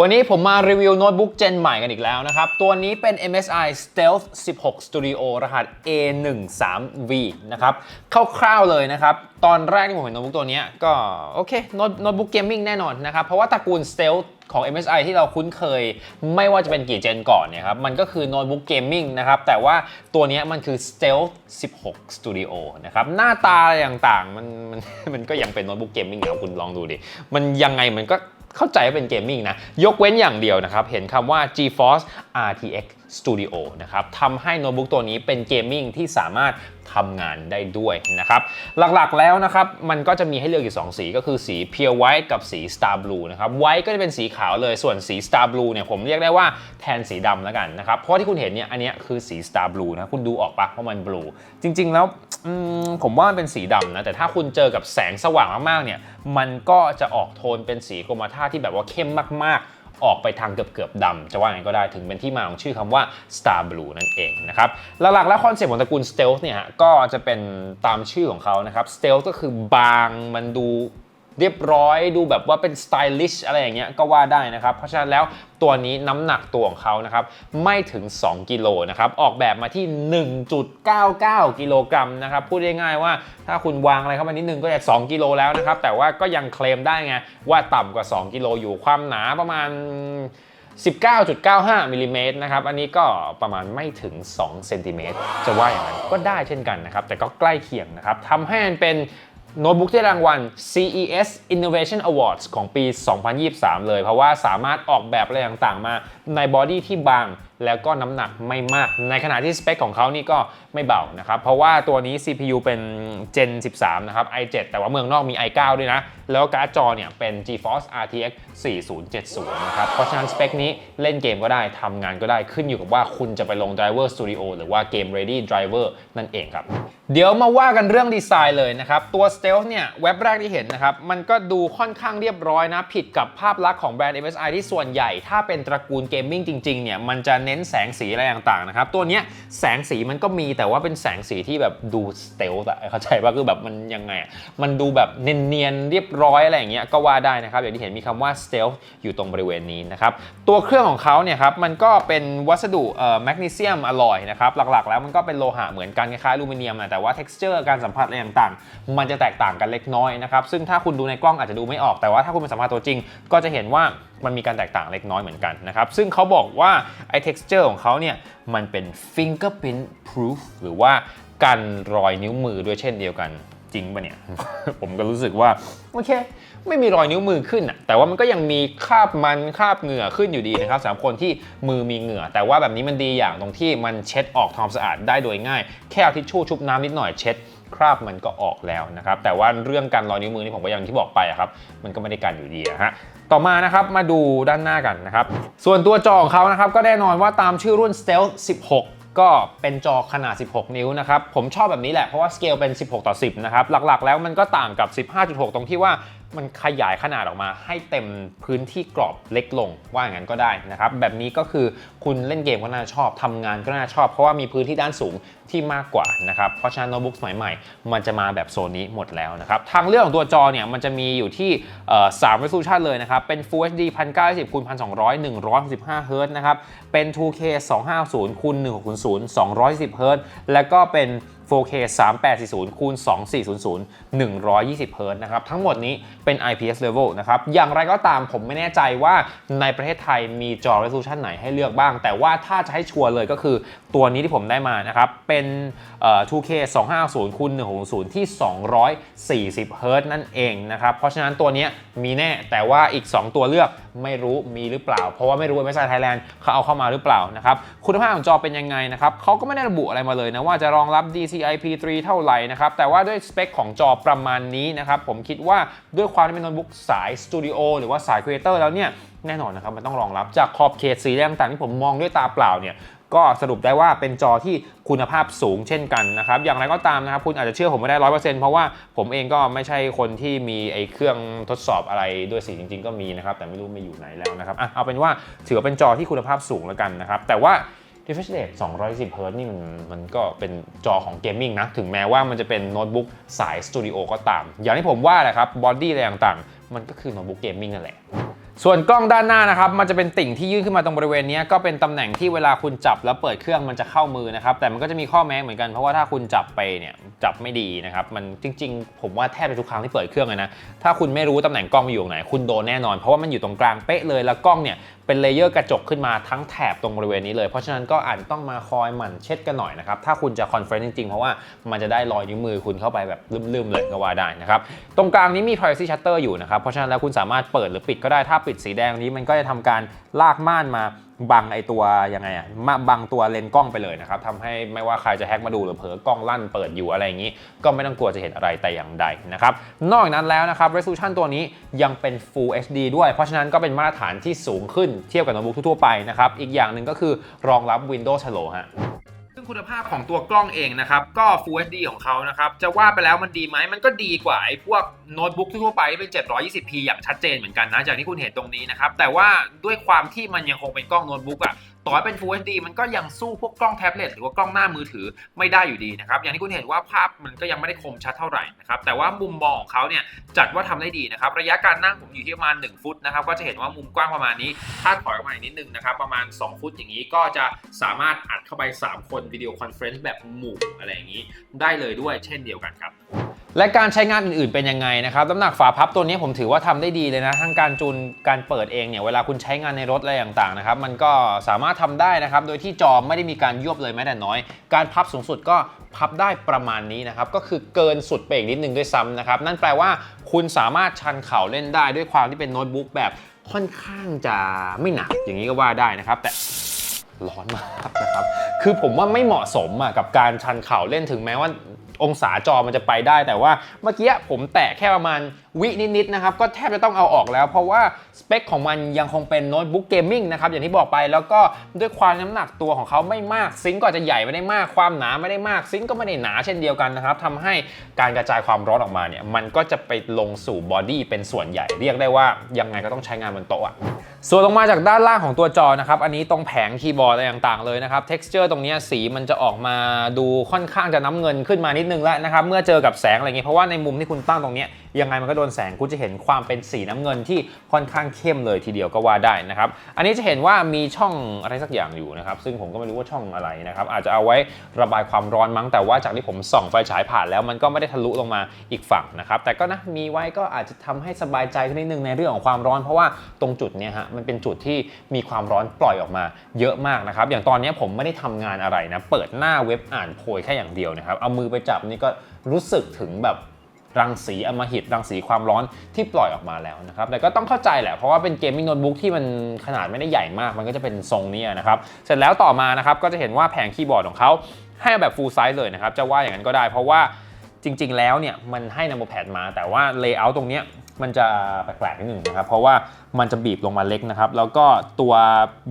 วันนี้ผมมารีวิวโน้ตบุ๊กเจนใหม่กันอีกแล้วนะครับ ตัวนี้เป็น MSI Stealth 16 Studio รหัส A13V นะครับคร่าวๆเลยนะครับ ตอนแรกที่ผมเห็นโน้ตบุ๊กตัวนี้ก็ โอเค โน้ตโน้ตบุ๊กเกมมิ่งแน่นอนนะครับ เพราะว่าตระกูล Stealth ของ MSI ที่เราคุ้นเคย ไม่ว่าจะเป็นกี่เจนก่อนเนี่ยครับ มันก็คือโน้ตบุ๊กเกมมิ่งนะครับ แต่ว่าตัวนี้มันคือ Stealth 16 Studio นะครับ หน้าตาอะไรต่างๆ มันมันมันก็ยังเป็นโน้ตบุ๊กเกมมิ่งนะคุณลองดูดิ มันยังไงมันก็เข้าใจว่าเป็นเกมมิ่งนะ ยกเว้นอย่างเดียวนะครับ เห็นคำว่า GeForce RTX Studio นะครับทำให้โน้ตบุ๊กตัวนี้เป็นเกมมิ่งที่สามารถทำงานได้ด้วยนะครับ หลักๆแล้วนะครับ มันก็จะมีให้เลือกอยู่ 2 สีก็คือสี Pure White กับสี Star Blue นะครับ White ก็จะเป็นสีขาวเลยส่วนสี Star Blue เนี่ยผมเรียกได้ว่าแทนสีดำแล้วกันนะครับ เพราะที่คุณเห็นเนี่ยอันนี้คือสี Star Blue นะคุณดูออกปะว่าะมัน blue จริง ๆ แล้วผมว่ามันเป็นสีดำนะ แต่ถ้าคุณเจอกับแสงสว่างมากๆเนี่ยมันก็จะออกโทนเป็นสีกรมท่าที่แบบว่าเข้มมากๆ ออกไปทางเกือบๆดำจะว่าไงก็ได้ถึงเป็นที่มาของชื่อคำว่า Star Blue นั่นเองนะครับหลักๆแล้วคอนเซ็ปต์ของตระกูล Stealth เนี่ยก็จะเป็นตามชื่อของเขานะครับ Stealth ก็คือบางมันดู เรียบร้อยดูแบบว่าเป็นสไตลิชอะไรอย่างเงี้ยก็ว่าได้นะครับ เพราะฉะนั้นแล้วตัวนี้น้ำหนักตัวของเขานะครับไม่ถึง 2 กิโลนะครับออกแบบมาที่ 1.99 กิโลกรัมนะครับพูดง่ายๆว่าถ้าคุณวางอะไรเข้ามานิดนึงก็จะ 2 กิโลแล้วนะครับแต่ว่าก็ยังเคลมได้ไงว่าต่ำกว่า 2 กิโลอยู่ความหนาประมาณ19.95มิลลิเมตรนะครับ อันนี้ก็ประมาณไม่ถึง2เซนติเมตรจะว่าอย่างนั้นก็ได้เช่นกันนะครับ แต่ก็ใกล้เคียงนะครับทำให้มันเป็น โน้ตบุ๊กที่รางวัล CES Innovation Awards ของปี 2023 เลย เพราะว่าสามารถออกแบบอะไรต่างๆ มาในบอดี้ที่บาง แล้วก็น้ำหนักไม่มาก ในขณะที่สเปคของเขานี่ก็ไม่เบานะครับ เพราะว่าตัวนี้ CPU เป็น Gen 13 นะครับ i7 แต่ว่าเมืองนอกมี i9 ด้วยนะ แล้วการ์ดจอเนี่ยเป็น GeForce RTX 4070 นะครับ เพราะฉะนั้นสเปคนี้เล่นเกมก็ได้ทำงานก็ได้ขึ้นอยู่กับว่าคุณจะไปลง Driver Studio หรือว่า Game Ready Driver นั่นเองครับเดี๋ยวมาว่ากันเรื่องดีไซน์เลยนะครับ ตัว Stealth เนี่ยเว็บแรกที่เห็นนะครับ มันก็ดูค่อนข้างเรียบร้อยนะ ผิดกับภาพลักษณ์ของแบรนด์ MSI ที่ส่วนใหญ่ ถ้าเป็นตระกูลเกมมิ่งจริงๆเนี่ยมันจะเน้นแสงสีอะไรต่างๆนะครับ ตัวเนี้ยแสงสีมันก็มีแต่ว่าเป็นแสงสีที่แบบดู Stealth อะเข้าใจว่าคือแบบมันยังไง มันดูแบบเนียนๆเรียบร้อยอะไรอย่างเงี้ยก็ว่าได้นะครับอย่างที่เห็นมีคำว่า Stealth อยู่ตรงบริเวณนี้นะครับตัวเครื่องของเขาเนี่ยครับมันก็เป็นวัสดุเอ่อแมกนีเซียมอลอยนะครับหลักๆ แล้วมันก็เป็นโลหะเหมือนกันคล้ายๆอลูมิเนียมนะแต่ว่า texture การสัมผัสอะไรต่างๆ มันจะแตกต่างกันเล็กน้อยนะครับ ซึ่งถ้าคุณดูในกล้องอาจจะดูไม่ออก แต่ว่าถ้าคุณไปสัมผัสตัวจริง ก็จะเห็นว่ามันมีการแตกต่างเล็กน้อยเหมือนกันนะครับ ซึ่งเขาบอกว่าไอ้ texture ของเขาเนี่ยมันเป็น fingerprint proof หรือว่ากันรอยนิ้วมือด้วยเช่นเดียวกัน จริงปะเนี่ย ผมก็รู้สึกว่าโอเค ไม่มีรอยนิ้วมือขึ้นอะแต่ว่ามันก็ยังมีคราบมันคราบเหงื่อขึ้นอยู่ดีนะครับสำหรับคนที่มือมีเหงื่อ แต่ว่าแบบนี้มันดีอย่างตรงที่มันเช็ดออกทำความสะอาดได้โดยง่าย แค่เอาทิชชู่ชุบน้ำนิดหน่อยเช็ดคราบมันก็ออกแล้วนะครับ แต่ว่าเรื่องการรอยนิ้วมือนี่ผมก็อย่างที่บอกไปอะครับ มันก็ไม่ได้กันอยู่ดีอะฮะต่อมานะครับมาดูด้านหน้ากันนะครับ ส่วนตัวจอของเขานะครับก็แน่นอนว่าตามชื่อรุ่น Stealth 16 ก็เป็นจอขนาด 16 นิ้วนะครับ ผมชอบแบบนี้แหละ เพราะว่าสเกลเป็น 16 ต่อ 10 นะครับ หลักๆ แล้วมันก็ต่างกับ 15.6 ตรงที่ว่า มันขยายขนาดออกมา ให้เต็มพื้นที่กรอบเล็กลง ว่าอย่างนั้นก็ได้นะครับ แบบนี้ก็คือคุณเล่นเกมก็น่าชอบทำงานก็น่าชอบ เพราะว่ามีพื้นที่ด้านสูงที่มากกว่านะครับ เพราะฉะนั้นโน้ตบุ๊กสมัยใหม่ มันจะมาแบบโซนนี้หมดแล้วนะครับ ทางเลือกของตัวจอเนี่ยมันจะมีอยู่ที่เอ่อ3 resolution เลยนะครับ เป็น Full HD 1920คูณ1200 165 Hz นะครับ เป็น 2K 250คูณ1600 210 Hz แล้วก็เป็น 4K 3840คูณ2400 120 Hz นะครับ ทั้งหมดนี้เป็น IPS level นะครับ อย่างไรก็ตามผมไม่แน่ใจว่าในประเทศไทยมีจอ resolution ไหนให้เลือกบ้าง แต่ว่าถ้าจะให้ชัวร์เลยก็คือ ตัวนี้ที่ผมได้มานะครับ เป็น 2K 250คูณ160 ที่ 240 Hz นั่นเองนะครับ เพราะฉะนั้นตัวนี้มีแน่แต่ว่าอีก 2 ตัวเลือกไม่รู้มีหรือเปล่า เพราะว่าไม่รู้ว่าไม่ใช่ไทยแลนด์เขาเอาเข้ามาหรือเปล่านะครับ คุณภาพของจอเป็นยังไงนะครับเขาก็ไม่ได้ระบุอะไรมาเลยนะ ว่าจะรองรับ DCI-P3 เท่าไหร่นะครับ แต่ว่าด้วยสเปคของจอประมาณนี้นะครับ ผมคิดว่าด้วยความที่เป็นโน้ตบุ๊กสายสตูดิโอหรือว่าสายครีเอเตอร์แล้วเนี่ยแน่นอนนะครับมันต้องรองรับจากขอบเขตสีแดงต่างที่ผมมองด้วยตาเปล่าเนี่ย ก็สรุปได้ว่าเป็นจอที่คุณภาพสูงเช่นกันนะครับ อย่างไรก็ตามนะครับ คุณอาจจะเชื่อผมไม่ได้ร้อยเปอร์เซ็นต์เพราะว่าผมเองก็ไม่ใช่คนที่มีไอ้เครื่องทดสอบอะไรด้วยสีจริง ๆ ก็มีนะครับ แต่ไม่รู้ไม่อยู่ไหนแล้วนะครับอะเอาเป็นว่าถือว่าเป็นจอที่คุณภาพสูงแล้วกันนะครับ แต่ว่า refresh rate 210 Hz นี่มันมันก็เป็นจอของเกมมิ่งนะ ถึงแม้ว่ามันจะเป็นโน้ตบุ๊กสายสตูดิโอก็ตาม อย่างที่ผมว่าแหละครับ บอดี้อะไรต่างๆ มันก็คือโน้ตบุ๊กเกมมิ่งนั่นแหละ ส่วนกล้องด้านหน้านะครับมันจะเป็นติ่งที่ยื่นขึ้นมาตรงบริเวณนี้ก็เป็นตำแหน่งที่เวลาคุณจับแล้วเปิดเครื่องมันจะเข้ามือนะครับแต่มันก็จะมีข้อแม้เหมือนกันเพราะว่าถ้าคุณจับไปเนี่ยจับไม่ดีนะครับมันจริง ๆ ผมว่าแทบจะทุกครั้งที่เปิดเครื่องเลยนะถ้าคุณไม่รู้ตำแหน่งกล้องอยู่ไหน คุณโดนแน่นอนเพราะว่ามันอยู่ตรงกลางเป๊ะเลยแล้วกล้องเนี่ยเป็นเลเยอร์กระจกขึ้นมาทั้งแถบตรงบริเวณนี้เลยเพราะฉะนั้นก็อาจจะต้องมาคอยหมั่นเช็ดกันหน่อยนะครับถ้าคุณจะคอนเฟรนซ์จริงๆเพราะว่ามันจะได้รอยนิ้วมือคุณเข้าไปแบบลืมๆเลยก็ว่าได้นะครับตรงกลางนี้มี privacy shutter อยู่นะครับเพราะฉะนั้นแล้วคุณสามารถเปิดหรือปิดก็ได้ถ้าปิดสีแดงนี้มันก็จะทำการลากม่านมาบังไอตัวยังไงอะมาบังตัวเลนส์กล้องไปเลยนะครับทำให้ไม่ว่าใครจะแฮกมาดูหรือเผลอกล้องลั่นเปิดอยู่อะไรอย่างนี้ ก็ไม่ต้องกลัวจะเห็นอะไรแต่อย่างใดนะครับ นอกจากนั้นแล้วนะครับ resolution ตัวนี้ยังเป็น Full HD ด้วย เพราะฉะนั้นก็เป็นมาตรฐานที่สูงขึ้นเทียบกับโน้ตบุ๊กทั่วไปนะครับ อีกอย่างหนึ่งก็คือรองรับ Windows Hello ฮะซึ่งคุณภาพของตัวกล้องเองนะครับ ก็ Full HD ของเขานะครับ จะว่าไปแล้วมันดีไหมมันก็ดีกว่าไอ้พวกโน้ตบุ๊กทั่วไปเป็น 720p อย่างชัดเจนเหมือนกันนะ จากที่คุณเห็นตรงนี้นะครับ แต่ว่าด้วยความที่มันยังคงเป็นกล้องโน้ตบุ๊กอะต่อให้เป็น Full HD มันก็ยังสู้พวกกล้องแท็บเล็ตหรือว่ากล้องหน้ามือถือไม่ได้อยู่ดีนะครับ อย่างที่คุณเห็นว่าภาพมันก็ยังไม่ได้คมชัดเท่าไหร่นะครับ แต่ว่ามุมมองของเขาเนี่ยจัดว่าทำได้ดีนะครับ ระยะการนั่งผมอยู่ที่ประมาณ 1 ฟุตนะครับ ก็จะเห็นว่ามุมกว้างประมาณนี้ ถ้าถอยออกมาอีกนิดนึงนะครับ ประมาณ 2 ฟุตอย่างนี้ก็จะสามารถอัดเข้าไป 3 คนวิดีโอคอนเฟรนซ์แบบหมู่อะไรอย่างนี้ ได้เลยด้วยเช่นเดียวกันครับ และการใช้งานอื่นๆเป็นยังไงนะครับน้ำหนักฝาพับตัวนี้ผมถือว่าทำได้ดีเลยนะทั้งการจูนการเปิดเองเนี่ยเวลาคุณใช้งานในรถอะไรต่างๆนะครับมันก็สามารถทำได้นะครับโดยที่จอไม่ได้มีการยวบเลยแม้แต่น้อย การพับสูงสุดก็พับได้ประมาณนี้นะครับก็คือเกินสุดไปอีกนิดนึงด้วยซ้ำนะครับนั่นแปลว่าคุณสามารถชันเข่าเล่นได้ด้วยความที่เป็นโน้ตบุ๊กแบบค่อนข้างจะไม่หนักอย่างนี้ก็ว่าได้นะครับ แต่ร้อนมากนะครับ คือผมว่าไม่เหมาะสมอะกับการชันเข่าเล่นถึงแม้ว่า องศาจอมันจะไปได้ แต่ว่าเมื่อกี้ผมแตะแค่ประมาณ วินิดๆนะครับก็แทบจะต้องเอาออกแล้ว เพราะว่าสเปคของมันยังคงเป็นโน้ตบุ๊กเกมมิ่งนะครับอย่างที่บอกไปแล้วก็ด้วยความน้ำหนักตัวของเขาไม่มากซิงก์ก็จะใหญ่ไม่ได้มากความหนาไม่ได้มากซิงก์ก็ไม่ได้หนาเช่นเดียวกันนะครับทำให้การกระจายความร้อนออกมาเนี่ยมันก็จะไปลงสู่บอดี้เป็นส่วนใหญ่ เรียกได้ว่ายังไงก็ต้องใช้งานบนโต๊ะอะส่วนลงมาจากด้านล่างของตัวจอนะครับอันนี้ตรงแผงคีย์บอร์ดอะไรต่างๆเลยนะครับ texture ตรงนี้สีมันจะออกมาดูค่อนข้างจะน้ำเงินขึ้นมานิดนึงแล้วนะครับเมื่อเจอกับแสงอะไรเงี้ยเพราะว่าในมุมที่คุณตั้งตรงนี้ยยังไงมันก็โดนแสงคุณจะเห็นความเป็นสีน้ำเงินที่ค่อนข้างเข้มเลยทีเดียวก็ว่าได้นะครับ อันนี้จะเห็นว่ามีช่องอะไรสักอย่างอยู่นะครับ ซึ่งผมก็ไม่รู้ว่าช่องอะไรนะครับ อาจจะเอาไว้ระบายความร้อนมั้ง แต่ว่าจากที่ผมส่องไฟฉายผ่านแล้วมันก็ไม่ได้ทะลุลงมาอีกฝั่งนะครับ แต่ก็นะ มีไว้ก็อาจจะทำให้สบายใจขึ้นนิดนึงในเรื่องของความร้อน เพราะว่าตรงจุดเนี้ยฮะ มันเป็นจุดที่มีความร้อนปล่อยออกมาเยอะมากนะครับ อย่างตอนนี้ผมไม่ได้ทำงานอะไรนะ เปิดหน้าเว็บอ่านโพยแค่อย่างเดียวนะครับ เอามือไปจับนี่ก็รู้สึกถึงแบบ รังสีอมหิตรังสีความร้อนที่ปล่อยออกมาแล้วนะครับ แต่ก็ต้องเข้าใจแหละ เพราะว่าเป็นเกมมิ่งโน้ตบุ๊กที่มันขนาดไม่ได้ใหญ่มาก มันก็จะเป็นทรงนี้นะครับ เสร็จแล้วต่อมานะครับก็จะเห็นว่าแผงคีย์บอร์ดของเขาให้แบบ full size เลยนะครับ จะว่าอย่างนั้นก็ได้ เพราะว่าจริง ๆ แล้วเนี่ยมันให้นัมเบอร์แพดมา แต่ว่าเลเยอร์ตรงเนี้ย มันจะแปลกๆนิดหนึ่งนะครับ เพราะว่ามันจะบีบลงมาเล็กนะครับ แล้วก็ตัว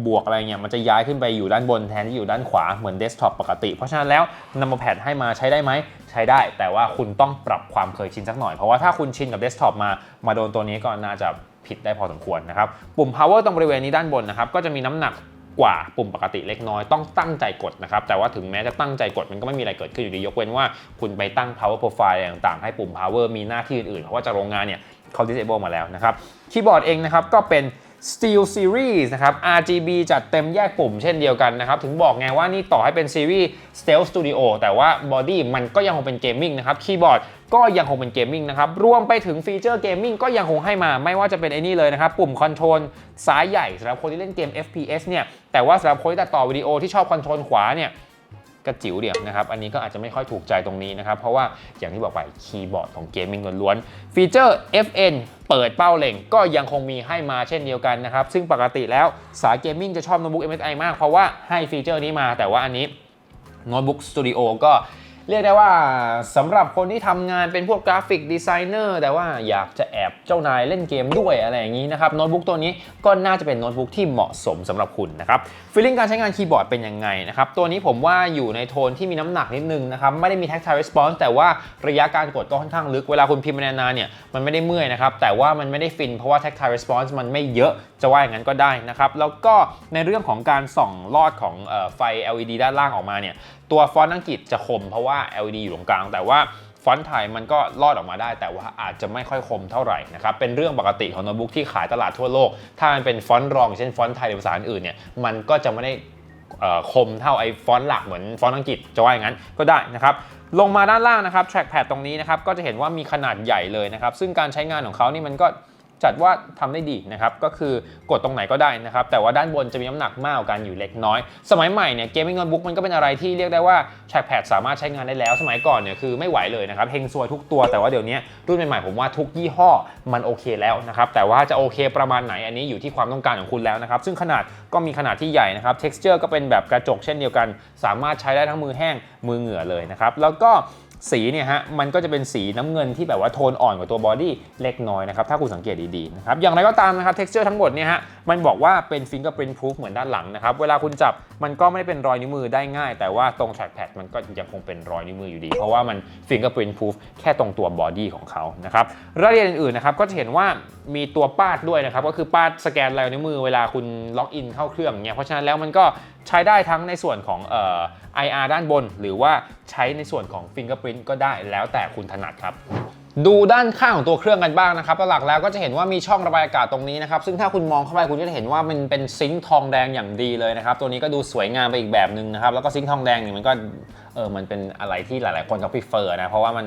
บวกอะไรเงี้ยมันจะย้ายขึ้นไปอยู่ด้านบนแทนที่อยู่ด้านขวาเหมือนเดสก์ท็อปปกติ เพราะฉะนั้นแล้วนัมเบอร์แพดให้มาใช้ได้ไหม ใช้ได้ แต่ว่าคุณต้องปรับความเคยชินสักหน่อย เพราะว่าถ้าคุณชินกับเดสก์ท็อปมา มาโดนตัวนี้ก็น่าจะผิดได้พอสมควรนะครับ ปุ่ม power ตรงบริเวณนี้ด้านบนนะครับ ก็จะมีน้ำหนัก กว่าปุ่มปกติเล็กน้อยต้องตั้งใจกดนะครับ แต่ว่าถึงแม้จะตั้งใจกดมันก็ไม่มีอะไรเกิดขึ้นอยู่ดียกเว้นว่าคุณไปตั้ง power profile อะไรต่างๆ ให้ปุ่ม power มีหน้าที่อื่นๆ เพราะว่าจากโรงงานเนี่ยเขา disable มาแล้วนะครับคีย์บอร์ดเองนะครับก็เป็น Steel Series นะครับ RGB จัดเต็มแยกปุ่มเช่นเดียวกันนะครับ ถึงบอกไงว่านี่ต่อให้เป็นซีรีส์ Stealth Studio แต่ว่าบอดี้มันก็ยังคงเป็นเกมมิ่งนะครับ คีย์บอร์ดก็ยังคงเป็นเกมมิ่งนะครับ รวมไปถึงฟีเจอร์เกมมิ่งก็ยังคงให้มา ไม่ว่าจะเป็นไอ้นี่เลยนะครับ ปุ่มคอนโทรลซ้ายใหญ่สำหรับคนที่เล่นเกม FPS เนี่ย แต่ว่าสำหรับคนที่ตัดต่อวิดีโอที่ชอบคอนโทรลขวาเนี่ย กระจิ๋วเดียวนะครับ อันนี้ก็อาจจะไม่ค่อยถูกใจตรงนี้นะครับ เพราะว่าอย่างที่บอกไปคีย์บอร์ดของเกมมิ่งล้วนๆฟีเจอร์ FN เปิดเป้าเล็งก็ยังคงมีให้มาเช่นเดียวกันนะครับ ซึ่งปกติแล้วสายเกมมิ่งจะชอบโน้ตบุ๊ก MSI มากเพราะว่าให้ฟีเจอร์นี้มา แต่ว่าอันนี้โน้ตบุ๊กสตูดิโอก็ เรียกได้ว่าสำหรับคนที่ทำงานเป็นพวกกราฟิกดีไซเนอร์แต่ว่าอยากจะแอบเจ้านายเล่นเกมด้วยอะไรอย่างนี้นะครับโน้ตบุ๊กตัวนี้ก็น่าจะเป็นโน้ตบุ๊กที่เหมาะสมสำหรับคุณนะครับฟีลลิ่งการใช้งานคีย์บอร์ดเป็นยังไงนะครับตัวนี้ผมว่าอยู่ในโทนที่มีน้ำหนักนิดนึงนะครับไม่ได้มี tactile response แต่ว่าระยะการกดก็ค่อนข้างลึกเวลาคุณพิมพ์ไปนานๆเนี่ยมันไม่ได้เมื่อยนะครับแต่ว่ามันไม่ได้ฟินเพราะว่า tactile response มันไม่เยอะจะว่าอย่างนั้นก็ได้นะครับแล้วก็ในเรื่องของการส่องลอดของไฟ LED ด้านล่างออกมาเนี่ยตัวฟอนต์อังกฤษจะคมเพราะว่าว่า LED อยู่ตรงกลาง แต่ว่าฟอนต์ไทยมันก็รอดออกมาได้ แต่ว่าอาจจะไม่ค่อยคมเท่าไหร่นะครับเป็นเรื่องปกติของโน้ตบุ๊กที่ขายตลาดทั่วโลก ถ้ามันเป็นฟอนต์รองเช่นฟอนต์ไทยหรือภาษาอื่นเนี่ยมันก็จะไม่ได้คมเท่าไอ้ฟอนต์หลักเหมือนฟอนต์อังกฤษจะว่าอย่างนั้นก็ได้นะครับลงมาด้านล่างนะครับ trackpad ตรงนี้นะครับก็จะเห็นว่ามีขนาดใหญ่เลยนะครับซึ่งการใช้งานของเขานี่มันก็ จัดว่าทำได้ดีนะครับก็คือกดตรงไหนก็ได้นะครับแต่ว่าด้านบนจะมีน้ำหนักมากกว่ากันอยู่เล็กน้อย สมัยใหม่เนี่ยเกมมิ่งโน้ตบุ๊กมันก็เป็นอะไรที่เรียกได้ว่า trackpad สามารถใช้งานได้แล้ว สมัยก่อนเนี่ยคือไม่ไหวเลยนะครับเฮงซวยทุกตัวแต่ว่าเดี๋ยวนี้รุ่นใหม่ๆผมว่าทุกยี่ห้อมันโอเคแล้วนะครับแต่ว่าจะโอเคประมาณไหนอันนี้อยู่ที่ความต้องการของคุณแล้วนะครับซึ่งขนาดก็มีขนาดที่ใหญ่นะครับ texture ก็เป็นแบบกระจกเช่นเดียวกัน สามารถใช้ได้ทั้งมือแห้งมือเหงื่อเลยนะครับแล้วก็ สีเนี่ยฮะมันก็จะเป็นสีน้ำเงินที่แบบว่าโทนอ่อนกว่าตัวบอดี้เล็กน้อยนะครับถ้าคุณสังเกตดีๆนะครับอย่างไรก็ตามนะครับ texture ทั้งหมดเนี่ยฮะมันบอกว่าเป็น fingerprint proof เหมือนด้านหลังนะครับเวลาคุณจับมันก็ไม่ได้เป็นรอยนิ้วมือได้ง่าย แต่ว่าตรง trackpad มันก็ยังคงเป็นรอยนิ้วมืออยู่ดี เพราะว่ามัน fingerprint proof แค่ตรงตัวบอดี้ของเขานะครับรายละเอียดอื่นๆนะครับก็จะเห็นว่ามีตัวปาดด้วยนะครับก็คือปาดสแกนลายนิ้วมือเวลาคุณล็อกอินเข้าเครื่องเนี่ยเพราะฉะนั้นแล้วมันก็ใช้ได้ทั้งในส่วนของเอ่อ IR ด้านบน หรือว่าใช้ในส่วนของ Fingerprint ก็ได้แล้วแต่คุณถนัดครับดูด้านข้างของตัวเครื่องกันบ้างนะครับหลักแล้วก็จะเห็นว่ามีช่องระบายอากาศตรงนี้นะครับ ซึ่งถ้าคุณมองเข้าไปคุณก็จะเห็นว่ามันเป็นซิงค์ทองแดงอย่างดีเลยนะครับ ตัวนี้ก็ดูสวยงามไปอีกแบบหนึ่งนะครับ แล้วก็ซิงค์ทองแดงเนี่ยมันก็ เออมันเป็นอะไรที่หลายๆ คนก็ prefer นะเพราะว่ามัน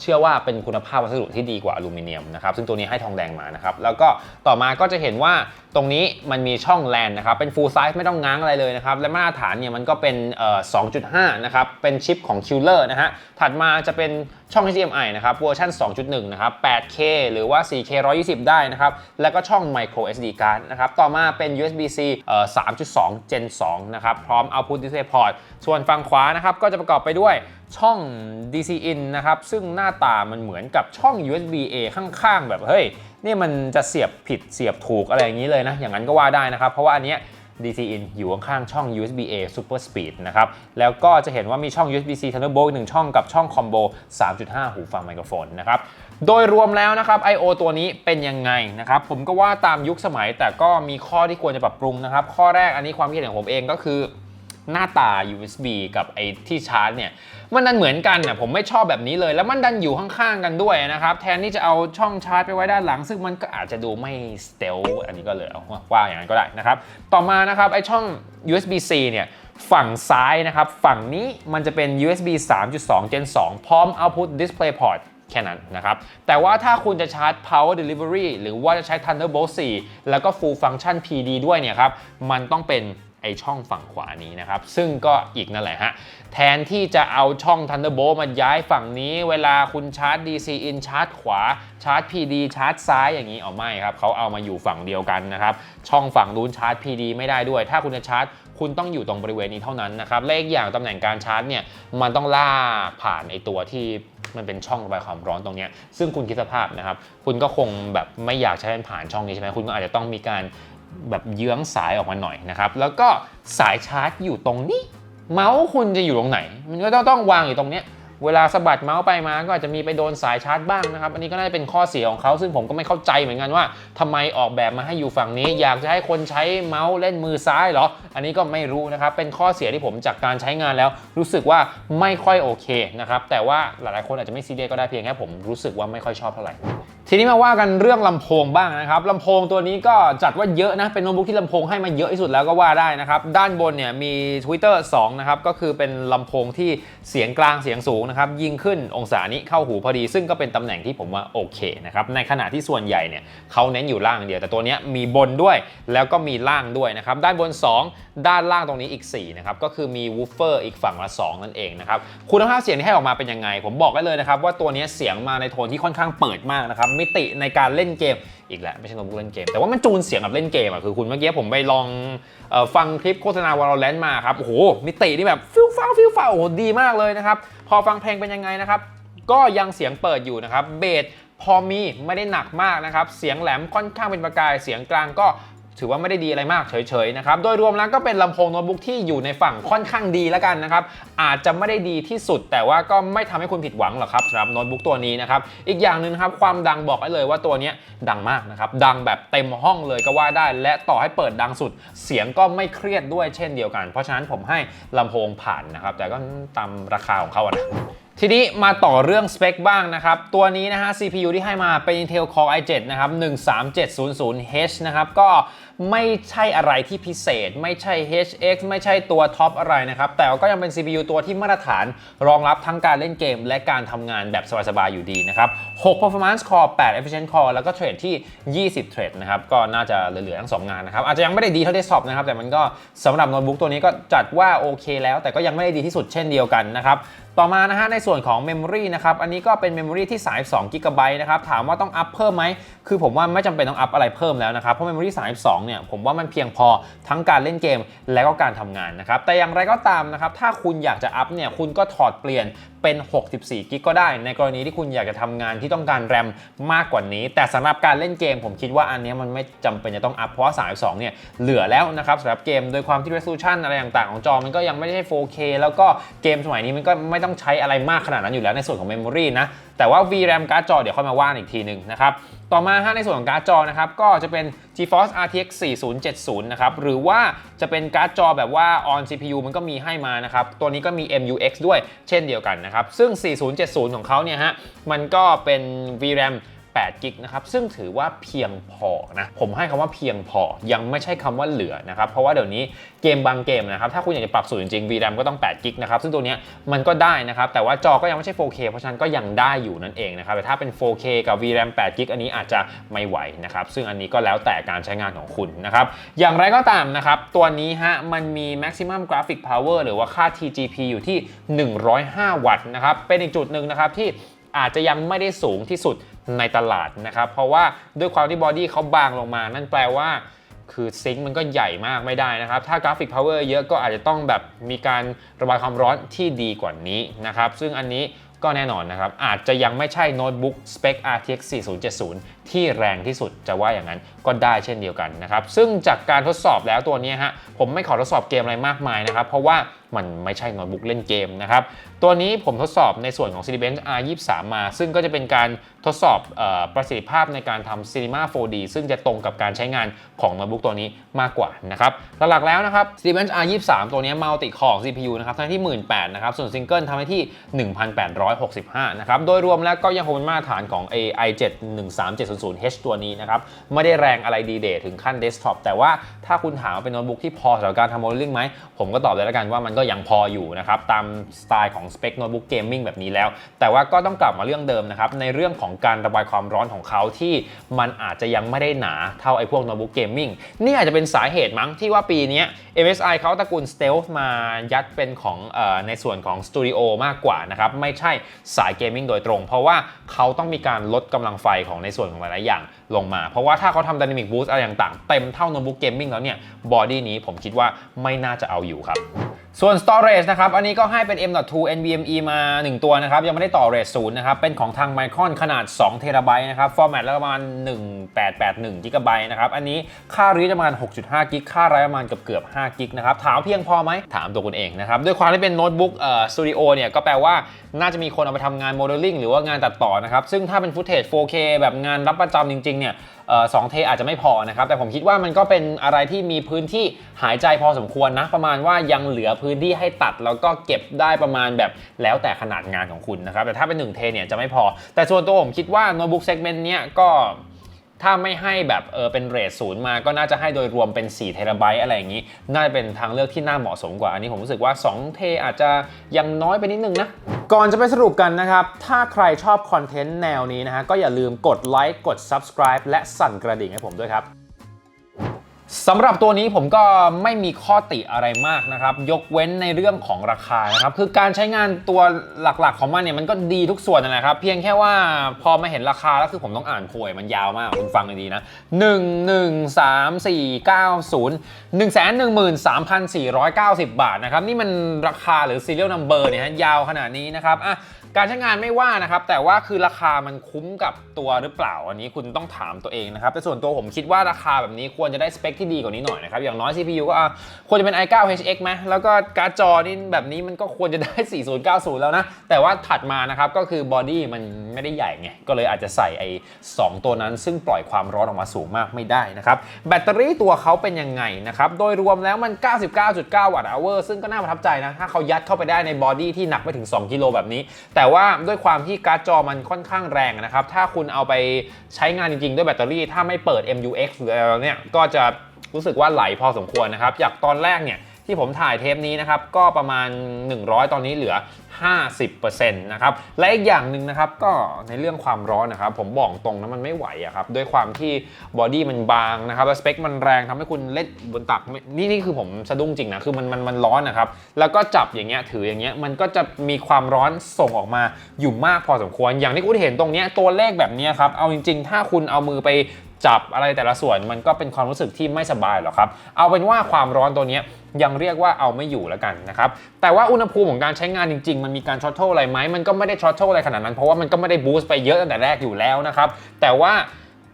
เชื่อว่าเป็นคุณภาพวัสดุที่ดีกว่าอลูมิเนียมนะครับซึ่งตัวนี้ให้ทองแดงมานะครับแล้วก็ต่อมาก็จะเห็นว่าตรงนี้มันมีช่องแลนนะครับเป็น full size ไม่ต้องง้างอะไรเลยนะครับและมาตรฐานเนี่ยมันก็เป็นเอ่อ2.5 นะครับเป็นชิปของ Qler นะฮะถัดมาจะเป็นช่อง HDMI นะครับเวอร์ชัน2.1 นะครับ 8K หรือว่า 4K 120 ได้นะครับ แล้วก็ช่อง micro SD card นะครับ ต่อมาเป็น USB-C เอ่อ3.2 Gen 2 นะครับ พร้อม output display port ส่วนฝั่งขวานะครับ ก็จะประกอบไปด้วยช่อง DC in นะครับ ซึ่งหน้าตามันเหมือนกับช่อง USB A ข้างๆ แบบเฮ้ย นี่มันจะเสียบผิดเสียบถูกอะไรอย่างนี้เลยนะ อย่างนั้นก็ว่าได้นะครับ เพราะว่าอันเนี้ย DC in อยู่ข้างๆช่อง USB A Super Speed นะครับ แล้วก็จะเห็นว่ามีช่อง USB C Thunderbolt อีกหนึ่งช่องกับช่องคอมโบ 3.5 หูฟังไมโครโฟนนะครับ โดยรวมแล้วนะครับ I/O ตัวนี้เป็นยังไงนะครับ ผมก็ว่าตามยุคสมัยแต่ก็มีข้อที่ควรจะปรับปรุงนะครับ ข้อแรกอันนี้ความคิดเห็นของผมเองก็คือ หน้าตา USB กับไอ้ที่ชาร์จเนี่ยมันดันเหมือนกันน่ะผมไม่ชอบแบบนี้เลย แล้วมันดันอยู่ข้างๆกันด้วยนะครับแทนที่จะเอาช่องชาร์จไปไว้ด้านหลัง ซึ่งมันก็อาจจะดูไม่สเตลอันนี้ก็เลยเอาว่าอย่างนั้นก็ได้นะครับต่อมานะครับไอ้ช่อง USB-C เนี่ยฝั่งซ้ายนะครับ ฝั่งนี้มันจะเป็น USB 3.2 Gen 2 พร้อม Output Display Port แค่นั้นนะครับ แต่ว่าถ้าคุณจะชาร์จ power delivery หรือว่าจะใช้ Thunderbolt 4 แล้วก็ full function PD ด้วยเนี่ยครับ มันต้องเป็น ไอช่องฝั่งขวานี้นะครับ ซึ่งก็อีกนั่นแหละฮะ แทนที่จะเอาช่อง Thunderbolt มาย้ายฝั่งนี้ เวลาคุณชาร์จ DC in ชาร์จขวา ชาร์จ PD ชาร์จซ้ายอย่างนี้เอาไม่ครับเขาเอามาอยู่ฝั่งเดียวกันนะครับ ช่องฝั่งนู้นชาร์จ PD ไม่ได้ด้วย ถ้าคุณจะชาร์จคุณต้องอยู่ตรงบริเวณนี้เท่านั้นนะครับและอีกอย่างตำแหน่งการชาร์จเนี่ยมันต้องลากผ่านไอตัวที่มันเป็นช่องระบายความร้อนตรงนี้ซึ่งคุณคิดสภาพนะครับ คุณก็คงแบบไม่อยากใช้มันผ่านช่องนี้ใช่ไหมคุณก็อาจจะต้องมีการ แบบเยื้องสายออกมาหน่อยนะครับ แล้วก็สายชาร์จอยู่ตรงนี้ เมาส์คุณจะอยู่ตรงไหน มันก็ต้องต้องวางอยู่ตรงเนี้ย เวลาสะบัดเมาส์ไปมาก็อาจจะมีไปโดนสายชาร์จบ้างนะครับ อันนี้ก็น่าจะเป็นข้อเสียของเขาซึ่งผมก็ไม่เข้าใจเหมือนกันว่าทำไมออกแบบมาให้อยู่ฝั่งนี้ อยากจะให้คนใช้เมาส์เล่นมือซ้ายเหรอ อันนี้ก็ไม่รู้นะครับ เป็นข้อเสียที่ผมจากการใช้งานแล้ว รู้สึกว่าไม่ค่อยโอเคนะครับ แต่ว่าหลายๆคนอาจจะไม่ซีเรียสก็ได้เพียงแค่ผมรู้สึกว่าไม่ค่อยชอบเท่าไหร่ทีนี้มาว่ากันเรื่องลำโพงบ้างนะครับลำโพงตัวนี้ก็จัดว่าเยอะนะ เป็นโน้ตบุ๊กที่ลำโพงให้มาเยอะที่สุดแล้วก็ว่าได้นะครับ ด้านบนเนี่ยมี Twitter 2นะครับ ก็คือเป็นลำโพงที่เสียงกลางเสียงสูงนะครับยิงขึ้นองศานี้เข้าหูพอดี ซึ่งก็เป็นตำแหน่งที่ผมว่าโอเคนะครับในขณะที่ส่วนใหญ่เนี่ยเขาเน้นอยู่ล่างเดียว แต่ตัวนี้มีบนด้วยแล้วก็มีล่างด้วยนะครับด้านบน 2 ด้านล่างตรงนี้อีก4นะครับก็คือมีวูฟเฟอร์อีกฝั่งละ 2 นั่นเองนะครับคุณภาพเสียงที่ให้ออกมาเป็นยังไง ผมบอกได้เลยนะครับว่าตัวนี้เสียงมาในโทนที่ค่อนข้างเปิดมากนะครับมิติในการเล่นเกมอีกแล้วไม่ใช่โน้ตบุ๊กเล่นเกม แต่ว่ามันจูนเสียงกับเล่นเกมอะคือคุณเมื่อกี้ผมไปลองอฟังคลิปโฆษณาวอลเลนต์มาครับโอ้โหมิตินี่แบบฟิลฟ้าฟิลฟ้าโอ้โหดีมากเลยนะครับพอฟังเพลงเป็นยังไงนะครับก็ยังเสียงเปิดอยู่นะครับเบสพอมีไม่ได้หนักมากนะครับ เสียงแหลมค่อนข้างเป็นประกาย เสียงกลางก็ ถือว่าไม่ได้ดีอะไรมากเฉยๆนะครับ โดยรวมแล้วก็เป็นลำโพงโน้ตบุ๊กที่อยู่ในฝั่งค่อนข้างดีแล้วกันนะครับ อาจจะไม่ได้ดีที่สุด แต่ว่าก็ไม่ทำให้คุณผิดหวังหรอกครับสำหรับโน้ตบุ๊กตัวนี้นะครับ อีกอย่างหนึ่งครับความดังบอกได้เลยว่าตัวนี้ดังมากนะครับ ดังแบบเต็มห้องเลยก็ว่าได้ และต่อให้เปิดดังสุด เสียงก็ไม่เครียดด้วยเช่นเดียวกัน เพราะฉะนั้นผมให้ลำโพงผ่านนะครับ แต่ก็ตามราคาของเขาอะนะ ทีนี้มาต่อเรื่องสเปคบ้างนะครับ ตัวนี้นะฮะ CPU ที่ให้มาเป็น Intel Core i7 นะครับ 13700H นะครับ ก็ไม่ใช่อะไรที่พิเศษ ไม่ใช่ HX ไม่ใช่ตัวท็อปอะไรนะครับ แต่ก็ยังเป็น CPU ตัวที่มาตรฐานรองรับทั้งการเล่นเกม และการทำงานแบบสบายๆอยู่ดีนะครับ 6 performance core 8 efficient core แล้วก็เทรดที่ 20 เทรดนะครับ ก็น่าจะเหลือๆทั้งสองงานนะครับ อาจจะยังไม่ได้ดีเท่าเดสก์ท็อปนะครับ แต่มันก็สำหรับโน้ตบุ๊กตัวนี้ก็จัดว่าโอเคแล้ว แต่ก็ยังไม่ได้ดีที่สุดเช่นเดียวกันนะครับต่อมานะฮะในส่วนของ Memory นะครับ อันนี้ก็เป็น Memory ที่ 32 g b นะครับ ถามว่าต้องอัพเพิ่มไหม คือผมว่าไม่จำเป็นต้องอัพอะไรเพิ่มแล้วนะครับ เพราะ Memory 32เนี่ยผมว่ามันเพียงพอทั้งการเล่นเกมและก็การทำงานนะครับแต่อย่างไรก็ตามนะครับถ้าคุณอยากจะอัพเนี่ยคุณก็ถอดเปลี่ยนเป็น 64 กิกก็ได้ ในกรณีที่คุณอยากจะทำงานที่ต้องการแรมมากกว่านี้ แต่สำหรับการเล่นเกม ผมคิดว่าอันนี้มันไม่จำเป็นจะต้องอัพเพราะว่า32เนี่ยเหลือแล้วนะครับสำหรับเกมโดยความที่ resolution อะไรต่างๆ ของจอมันก็ยังไม่ได้ 4K แล้วก็เกมสมัยนี้มันก็ไม่ต้องใช้อะไรมากขนาดนั้นอยู่แล้วในส่วนของ memory นะแต่ว่า VRAM การ์ดจอเดี๋ยวค่อยมาว่าอีกทีหนึ่งนะครับ ต่อมาฮะในส่วนของการ์ดจอนะครับก็จะเป็น GeForce RTX 4070 นะครับหรือว่าจะเป็นการ์ดจอแบบว่า on CPU มันก็มีให้มานะครับตัวนี้ก็มี MUX ด้วยเช่นเดียวกันนะครับซึ่ง 4070 ของเขาเนี่ยฮะมันก็เป็น VRAM 8กิกนะครับซึ่งถือว่าเพียงพอนะผมให้คำว่าเพียงพอยังไม่ใช่คำว่าเหลือนะครับเพราะว่าเดี๋ยวนี้เกมบางเกมนะครับถ้าคุณอยากจะปรับสูตรจริงๆ VRAM ก็ต้อง8กิกนะครับซึ่งตัวนี้มันก็ได้นะครับแต่ว่าจอก็ยังไม่ใช่ 4K เพราะฉะนั้นก็ยังได้อยู่นั่นเองนะครับแต่ถ้าเป็น 4K กับ VRAM 8กิกอันนี้อาจจะไม่ไหวนะครับซึ่งอันนี้ก็แล้วแต่การใช้งานของคุณนะครับอย่างไรก็ตามนะครับตัวนี้ฮะมันมี maximum graphic power หรือว่าค่า TGP อยู่ที่ 105 วัตต์นะครับเป็นอีกจุดหนึ่งนะครับที่อาจจะยังไม่ได้สูงที่สุด ในตลาดนะครับ เพราะว่าด้วยความที่บอดี้เขาบางลงมา นั่นแปลว่า คือซิงค์มันก็ใหญ่มากไม่ได้นะครับ ถ้ากราฟิกพาวเวอร์เยอะก็อาจจะต้องแบบมีการระบายความร้อนที่ดีกว่านี้นะครับ ซึ่งอันนี้ก็แน่นอนนะครับ อาจจะยังไม่ใช่โน้ตบุ๊กสเปค RTX 4070 ที่แรงที่สุดจะว่าอย่างนั้นก็ได้เช่นเดียวกันนะครับ ซึ่งจากการทดสอบแล้วตัวนี้ฮะผมไม่ขอทดสอบเกมอะไรมากมายนะครับ เพราะว่า มันไม่ใช่โน้ตบุ๊กเล่นเกมนะครับ ตัวนี้ผมทดสอบในส่วนของ Cinebench R23 มา ซึ่งก็จะเป็นการทดสอบอประสิทธิภาพในการทำ Cinema 4D ซึ่งจะตรงกับการใช้งานของโน้ตบุ๊กตัวนี้มากกว่านะครับ หลักๆแล้วนะครับ Cinebench R23 ตัวนี้มัลติคอร์ CPU นะครับทำที่ 18,000นะครับ ส่วนซิงเกิลทำที่ 1,865 นะครับ โดยรวมแล้วก็ยังคงเป็นมาตรฐานของ AI 7 13700H ตัวนี้นะครับ ไม่ได้แรงอะไรดีเดทถึงขั้นเดสก์ท็อปแต่ว่าถ้าคุณถามว่าเป็นโน้ตบุ๊กที่พอสำหรับการทำโมเดลลิ่งไหมผมก็ตอบเลยแล้วกันว่ามันก็ยังพออยู่นะครับตามสไตล์ของสเปคโน้ตบุ๊กเกมมิ่งแบบนี้แล้ว แต่ว่าก็ต้องกลับมาเรื่องเดิมนะครับในเรื่องของการระบายความร้อนของเขาที่มันอาจจะยังไม่ได้หนาเท่าไอ้พวกโน้ตบุ๊กเกมมิ่งนี่อาจจะเป็นสาเหตุมั้งที่ว่าปีนี้ MSI เขาตระกูล Stealth มายัดเป็นของออในส่วนของสตูดิโอมากกว่านะครับไม่ใช่สายเกมมิ่งโดยตรง เพราะว่าเขาต้องมีการลดกำลังไฟของในส่วนของหลายๆอย่างลงมา เพราะว่าถ้าเขาทำ Dynamic Boost อะไรต่างๆ เต็มเท่าโน้ตบุ๊กเกมมิ่งแล้วเนี่ยบอดี้นี้ผมคิดว่าไม่น่าจะเอาอยู่ครับส่วน storage นะครับ อันนี้ก็ให้เป็น M.2 NVMe มา 1 ตัวนะครับ ยังไม่ได้ต่อ RAID 0นะครับ เป็นของทาง Micron ขนาด2 t b นะครับ format แล้วประมาณ 1881 GB นะครับ อันนี้ค่ารีดประมาณ 6.5 กิก ค่าไรประมาณเกือบเกือบ5กิกนะครับ ถามเพียงพอไหม ถามตัวคุณเองนะครับ ด้วยความที่เป็นโน้ตบุ๊กเอ่อสตูดิโอเนี่ย ก็แปลว่าน่าจะมีคนเอาไปทำงานโมเดลลิ่งหรือว่างานตัดต่อนะครับ ซึ่งถ้าเป็นฟุตเทจ 4K แบบงานรับประจำจริงๆเนี่ยสองเทอาจจะไม่พอนะครับ แต่ผมคิดว่ามันก็เป็นอะไรที่มีพื้นที่หายใจพอสมควรนะ ประมาณว่ายังเหลือพื้นที่ให้ตัด แล้วก็เก็บได้ประมาณแบบแล้วแต่ขนาดงานของคุณนะครับ แต่ถ้าเป็น1เทเนี่ยจะไม่พอ แต่ส่วนตัวผมคิดว่าโน้ตบุ๊กเซกเมนต์เนี้ยก็ ถ้าไม่ให้แบบเออเป็นเรทศูนย์มาก็น่าจะให้โดยรวมเป็น4เทราไบต์อะไรอย่างนี้ น่าจะเป็นทางเลือกที่น่าเหมาะสมกว่า อันนี้ผมรู้สึกว่า 2 เทอาจจะยังน้อยไปนิดนึงนะ ก่อนจะไปสรุปกันนะครับ ถ้าใครชอบคอนเทนต์แนวนี้นะฮะก็อย่าลืมกดไลค์กด subscribe และสั่นกระดิ่งให้ผมด้วยครับ สำหรับตัวนี้ผมก็ไม่มีข้อติอะไรมากนะครับ ยกเว้นในเรื่องของราคานะครับ คือการใช้งานตัวหลักๆของมันเนี่ยมันก็ดีทุกส่วนนะครับ เพียงแค่ว่าพอมาเห็นราคาแล้วคือผมต้องอ่านโพยมันยาวมากคุณฟังดีๆนะ 1 1 3 4 9 0 1 1 3 4 9 0 บาทนะครับ นี่มันราคาหรือ serial number เนี่ยฮะยาวขนาดนี้นะครับอะ การใช้งานไม่ว่านะครับ แต่ว่าคือราคามันคุ้มกับตัวหรือเปล่า อันนี้คุณต้องถามตัวเองนะครับ แต่ส่วนตัวผมคิดว่าราคาแบบนี้ควรจะได้สเปคที่ดีกว่านี้หน่อยนะครับ อย่างน้อย CPU ก็ควรจะเป็น i9 HX ไหมแล้วก็การ์ดจอนี่แบบนี้มันก็ควรจะได้ 4090 แล้วนะ แต่ว่าถัดมานะครับก็คือบอดี้มันไม่ได้ใหญ่ไง ก็เลยอาจจะใส่ไอ้สองตัวนั้น ซึ่งปล่อยความร้อนออกมาสูงมากไม่ได้นะครับ แบตเตอรี่ตัวเขาเป็นยังไงนะครับ โดยรวมแล้วมัน 99.9 วัตต์อเวอร์ซึ่งก็น่าประทับใจนะ ถ้าเขายัดเข้าไปได้ในบอดี้ที่หนักไม่ถึง 2 กิโลแบบนี้ แต่แต่ว่าด้วยความที่การ์ดจอมันค่อนข้างแรงนะครับ ถ้าคุณเอาไปใช้งานจริง ๆ ด้วยแบตเตอรี่ ถ้าไม่เปิด MUX หรืออะไรเนี่ย ก็จะรู้สึกว่าไหลพอสมควรนะครับ จากตอนแรกเนี่ย ที่ผมถ่ายเทปนี้นะครับก็ประมาณ 100 ตอนนี้เหลือ 50%นะครับและอีกอย่างหนึ่งนะครับก็ในเรื่องความร้อนนะครับผมบอกตรงนะมันไม่ไหวอะครับด้วยความที่บอดี้มันบางนะครับแล้วสเปคมันแรงทำให้คุณเล่นบนตักนี่นี่คือผมสะดุ้งจริงนะคือมันมันมันร้อนนะครับแล้วก็จับอย่างเงี้ยถืออย่างเงี้ยมันก็จะมีความร้อนส่งออกมาอยู่มากพอสมควร อย่างที่คุณเห็นตรงเนี้ยตัวเลขแบบเนี้ยครับเอาจริง ๆ ถ้าคุณเอามือไป จับอะไรแต่ละส่วนมันก็เป็นความรู้สึกที่ไม่สบายหรอกครับ เอาเป็นว่าความร้อนตัวนี้ยยังเรียกว่าเอาไม่อยู่แล้วกันนะครับ แต่ว่าอุณหภูมิของการใช้งานจริง ๆ มันมีการช็อตโทอะไรไหมมันก็ไม่ได้ช็อตโทอะไรขนาดนั้น เพราะว่ามันก็ไม่ได้บูสต์ไปเยอะตั้งแต่แรกอยู่แล้วนะครับ แต่ว่า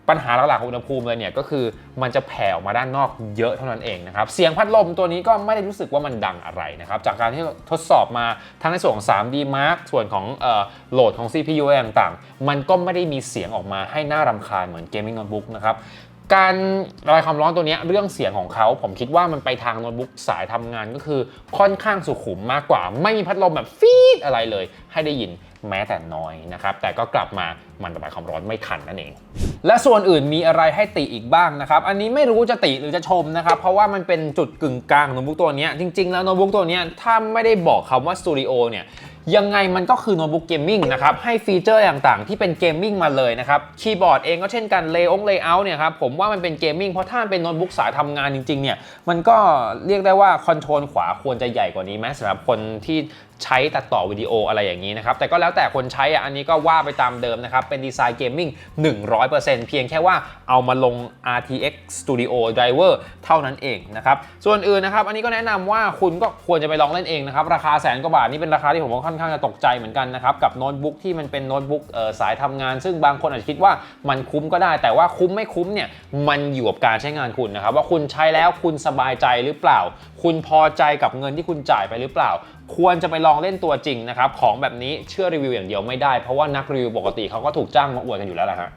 ปัญหาหลักๆของอุณหภูมิเลยเนี่ยก็คือมันจะแผ่ออกมาด้านนอกเยอะเท่านั้นเองนะครับ เสียงพัดลมตัวนี้ก็ไม่ได้รู้สึกว่ามันดังอะไรนะครับ จากการที่ทดสอบมาทั้งในส่วนของ 3D Mark ส่วนของออโหลดของ CPU อะไรต่างๆ มันก็ไม่ได้มีเสียงออกมาให้น่ารำคาญเหมือนเกมมิ่งโน้ตบุ๊กนะครับการระบายความร้อนตัวนี้เรื่องเสียงของเขาผมคิดว่ามันไปทางโน้ตบุ๊กสายทำงานก็คือค่อนข้างสุขุมมากกว่า ไม่มีพัดลมแบบฟีดอะไรเลย ให้ได้ยินแม้แต่น้อยนะครับแต่ก็กลับมามันระบายความร้อนไม่ทันนั่นเอง และส่วนอื่นมีอะไรให้ติอีกบ้างนะครับ อันนี้ไม่รู้จะติหรือจะชมนะครับ เพราะว่ามันเป็นจุดกึ่งกลางโน้ตบุ๊กตัวนี้ จริง ๆ แล้วโน้ตบุ๊กตัวนี้ถ้าไม่ได้บอกคำว่าสตูดิโอเนี่ยยังไงมันก็คือโน้ตบุ๊กเกมมิ่งนะครับ ให้ฟีเจอร์ต่างๆ ที่เป็นเกมมิ่งมาเลยนะครับ คีย์บอร์ดเองก็เช่นกันเลย์องเลย์เอาท์เนี่ยครับ ผมว่ามันเป็นเกมมิ่งเพราะถ้าเป็นโน้ตบุ๊กสายทำงานจริงๆเนี่ยมันก็เรียกได้ว่าคอนโทรลขวาควรจะใหญ่กว่านี้ไหมสำหรับคนที่ ใช้ตัดต่อวิดีโออะไรอย่างนี้นะครับ แต่ก็แล้วแต่คนใช้อะอันนี้ก็ว่าไปตามเดิมนะครับ เป็นดีไซน์เกมมิ่ง100%เพียงแค่ว่าเอามาลง RTX Studio Driver เท่านั้นเองนะครับ ส่วนอื่นนะครับ อันนี้ก็แนะนำว่าคุณก็ควรจะไปลองเล่นเองนะครับ ราคาแสนกว่าบาทนี่เป็นราคาที่ผมว่าค่อนข้างจะตกใจเหมือนกันนะครับ กับโน้ตบุ๊กที่มันเป็นโน้ตบุ๊กสายทำงาน ซึ่งบางคนอาจจะคิดว่ามันคุ้มก็ได้ แต่ว่าคุ้มไม่คุ้มเนี่ยมันอยู่กับการใช้งานคุณนะครับว่าคุณใช้แล้วคุณสบายใจหรือเปล่า คุณพอใจกับเงินที่คุณจ่ายไปหรือเปล่า ควรจะไปลองเล่นตัวจริงนะครับของแบบนี้เชื่อรีวิวอย่างเดียวไม่ได้เพราะว่านักรีวิวปกติเขาก็ถูกจ้างมาอวดกันอยู่แล้วแหละฮะ